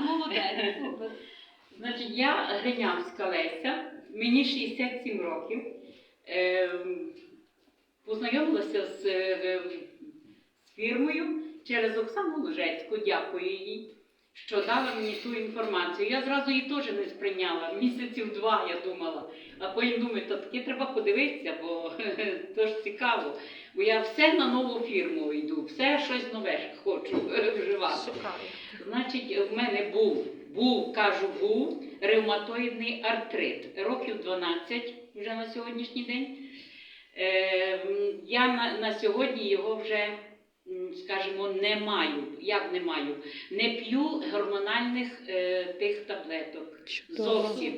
молодець. супер. Значить, я Гринявська Леся, мені 67 років. Ем, Познайомилася з, е, з фірмою через Оксану Ложецьку, дякую їй, що дала мені ту інформацію. Я зразу її теж не сприйняла. Місяців два я думала. А потім думаю, то таки треба подивитися, бо то ж цікаво. Бо я все на нову фірму йду, все щось нове хочу вживати. Значить, в мене був, був, кажу, був ревматоїдний артрит. Років 12 вже на сьогоднішній день. Е, я на, на сьогодні його вже, скажімо, не маю. Як не маю? Не п'ю гормональних е, тих таблеток. Зовсім.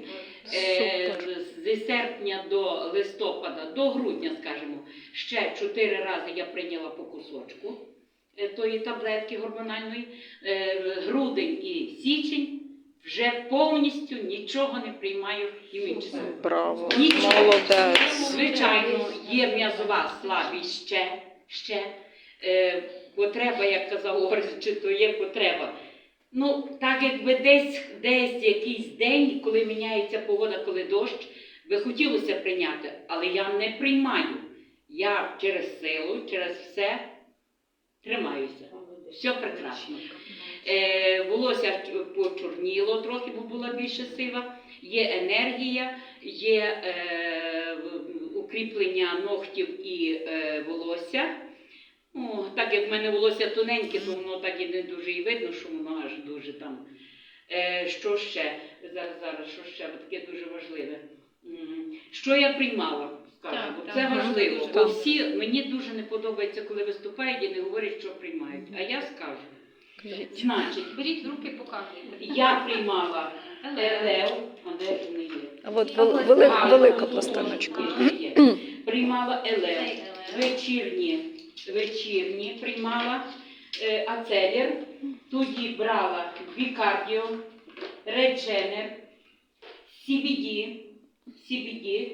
Е, з серпня до листопада, до грудня, скажімо, ще чотири рази я прийняла по кусочку е, тої таблетки гормональної. Е, грудень і січень вже повністю нічого не приймаю хімічно. Браво, Нічого. молодець. Звичайно, є м'язова слабість ще, ще. Е, потреба, як казав Орес, чи то є потреба. Ну, так якби десь, десь якийсь день, коли міняється погода, коли дощ, би хотілося прийняти, але я не приймаю. Я через силу, через все тримаюся. Все прекрасно. Е, волосся почорніло трохи, бо була більше сива. Є енергія, є е, укріплення ногтів і е, волосся. О, так як в мене волосся тоненьке, то воно так і не дуже і видно, що воно аж дуже там. Е, що ще? Зараз, зараз, що ще? Бо таке дуже важливе. Що я приймала? Скажу, Так, бо так. це важливо. Бо всі мені дуже не подобається, коли виступають і не говорять, що приймають. А я скажу. Значить, Беріть в руки, показуйте. я приймала Елев, а де ж вони є? А от велика ну, є. Приймала. Цей. Вечірні, вечірні приймала е, ацелір. Тоді брала бікардіо, редженер, CBD, CBD.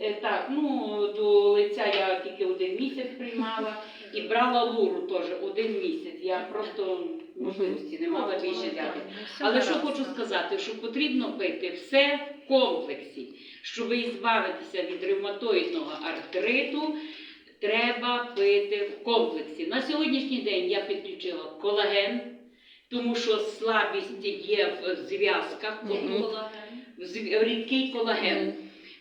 Е, Так, ну до лиця я тільки один місяць приймала і брала луру теж один місяць. Я просто можливості не мала більше взяти. Але що хочу сказати, що потрібно пити все в комплексі. Щоб збавитися від ревматоїдного артриту, треба пити в комплексі. На сьогоднішній день я підключила колаген, тому що слабість є в зв'язках, в рідкий колаген.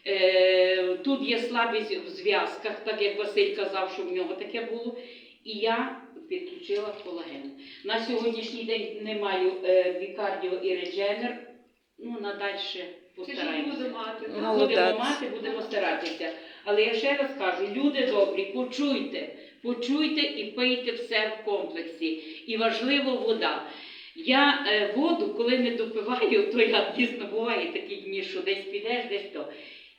Е, тут є слабість в зв'язках, так як Василь казав, що в нього таке було. І я підключила колаген. На сьогоднішній день не маю е, бікардіо і редженер. Ну, надальше постараємося. Будемо мати. Ну. Будемо мати, будемо старатися. Але я ще раз кажу, люди добрі, почуйте, почуйте і пийте все в комплексі. І важливо вода. Я е, воду, коли не допиваю, то я дійсно буває такі дні, що десь підеш, десь то.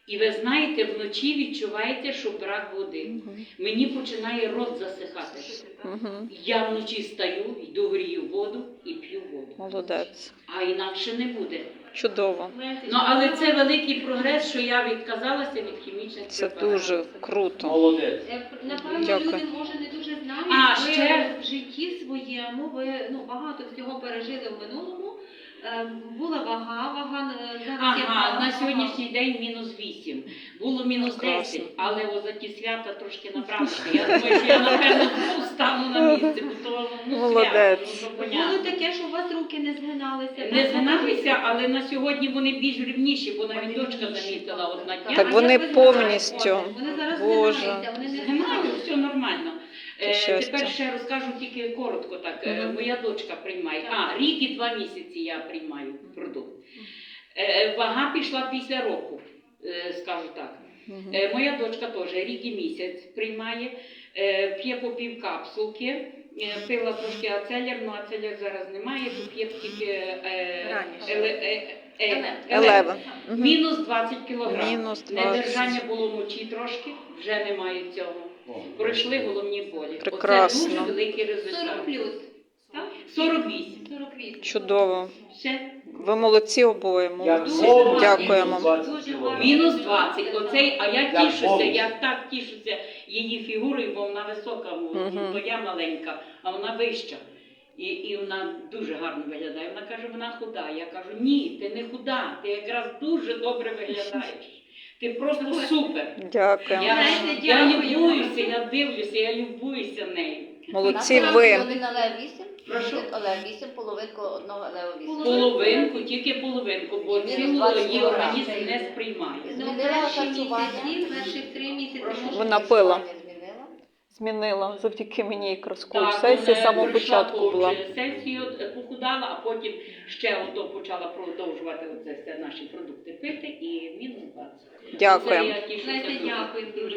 І ви знаєте, вночі відчуваєте, що брак води. Мгм. Мені починає рот засихати. Мгм. Я вночі стаю, йду грію воду і п'ю воду. Молодець. А інакше не буде. Чудово. Ну але це великий прогрес, що я відказалася від хімічних Це препаратів. дуже круто. Молодець. Е, Напевно, Дякую. люди може не дуже знають. А, ви ще- в житті своєму ви ну багато всього пережили в минулому. Е, Була вага, вага е, зараз Ага, на сьогоднішній день мінус 8. Було мінус Класно. 10, але о, за ті свята трошки набрався. Я думаю, що я напевно ну, стану на місці, бо то ну, свято, ну, Було таке, що у вас руки не згиналися. Не згиналися, але на сьогодні вони більш рівніші, бо навіть дочка замітила от на днях. Так вони повністю. Вони зараз Боже. згинаються, вони не Згинаю, згинаються. все нормально. Е, Щастя. тепер ще розкажу тільки коротко так. Е, Мгм. Моя дочка приймає. А, рік і два місяці я приймаю продукт. Е, Вага пішла після року, е, скажу так. Е, Моя дочка теж рік і місяць приймає, е, п'є по пів капсулки, е, пила трошки ацелір, але ацелір зараз немає, бо п'є тільки е, Раніше. еле- е, е, Еле- еле- Елевен. Мгм. Мінус 20 кілограм. Недержання було мочі трошки, вже немає цього. Пройшли головні болі. Прекрасно. Оце дуже великий 40 результат. плюс. Так? 48. 48. Чудово. Все. Ви молодці обоє. Молодці. Дякуємо. мінус 20 Дуже кілограм. гарно. Мінус 20. Оцей, а я тішуся, я так тішуся її фігурою, бо вона висока, ну, Мгм. то я маленька, а вона вища. І, і вона дуже гарно виглядає. Вона каже, вона худа. Я кажу, ні, ти не худа, ти якраз дуже добре виглядаєш. Ти просто супер. Дякую. Я, я любуюся, я дивлюся, я любуюся нею. Молодці ви. Половина Олег 8, Прошу. Олег 8, половинку одного Олега 8. Половинку. Тільки половинку, бо цілу її організм не сприймає. Змінила харчування? Вона пила. Змінила. Завдяки мені якраз Так, коуч сесія з вона самого пройшла початку була. сесію, е, похудала, а потім ще ото почала продовжувати оце все наші продукти пити і мінус 20. Дякую. Це я тішуся дуже. дякую дуже.